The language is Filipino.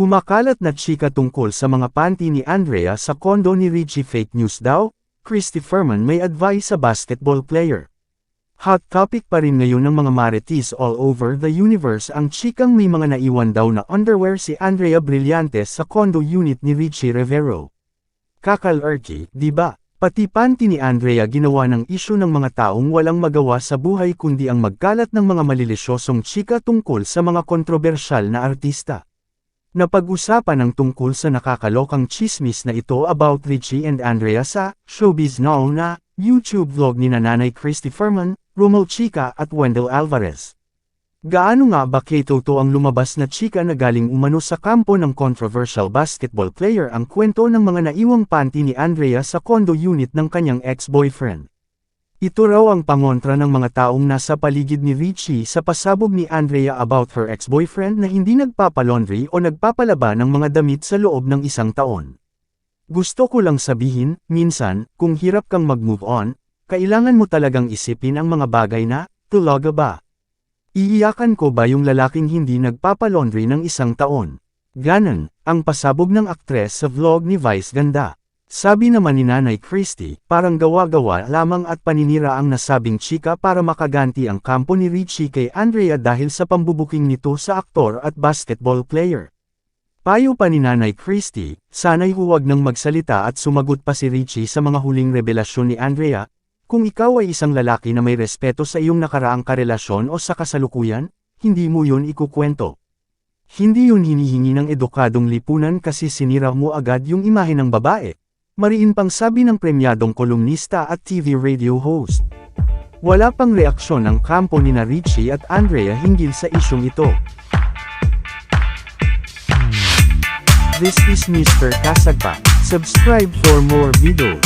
Kumakalat na chika tungkol sa mga panty ni Andrea sa kondo ni Richie fake news daw, Christy Furman may advice sa basketball player. Hot topic pa rin ngayon ng mga marites all over the universe ang chikang may mga naiwan daw na underwear si Andrea Brillantes sa condo unit ni Richie Rivero. Kakal-erky, di ba? Pati panty ni Andrea ginawa ng isyu ng mga taong walang magawa sa buhay kundi ang magkalat ng mga malilisyosong chika tungkol sa mga kontrobersyal na artista. Napag-usapan ng tungkol sa nakakalokang chismis na ito about Richie and Andrea sa Showbiz Now na YouTube vlog ni Nanay Christy Furman, Romel Chica at Wendell Alvarez. Gaano nga ba kay Toto ang lumabas na chika na galing umano sa kampo ng controversial basketball player ang kwento ng mga naiwang panty ni Andrea sa condo unit ng kanyang ex-boyfriend? Ito raw ang pangontra ng mga taong nasa paligid ni Richie sa pasabog ni Andrea about her ex-boyfriend na hindi nagpapalaundry o nagpapalaba ng mga damit sa loob ng isang taon. Gusto ko lang sabihin, minsan, kung hirap kang mag-move on, kailangan mo talagang isipin ang mga bagay na, tulaga ba? Iiyakan ko ba yung lalaking hindi nagpapalaundry ng isang taon? Ganon, ang pasabog ng aktres sa vlog ni Vice Ganda. Sabi naman ni Nanay Christie, parang gawa-gawa lamang at paninira ang nasabing chika para makaganti ang kampo ni Richie kay Andrea dahil sa pambubuking nito sa aktor at basketball player. Payo pa ni Nanay Christie, sana'y huwag nang magsalita at sumagot pa si Richie sa mga huling revelasyon ni Andrea, kung ikaw ay isang lalaki na may respeto sa iyong nakaraang karelasyon o sa kasalukuyan, hindi mo yun ikukwento. Hindi yun hinihingi ng edukadong lipunan kasi sinira mo agad yung imahe ng babae. Mariin pang sabi ng premyadong kolumnista at TV radio host. Wala pang reaksyon ng kampo ni na Richie at Andrea hinggil sa isyong ito. This is Mr. Kasagpa. Subscribe for more videos.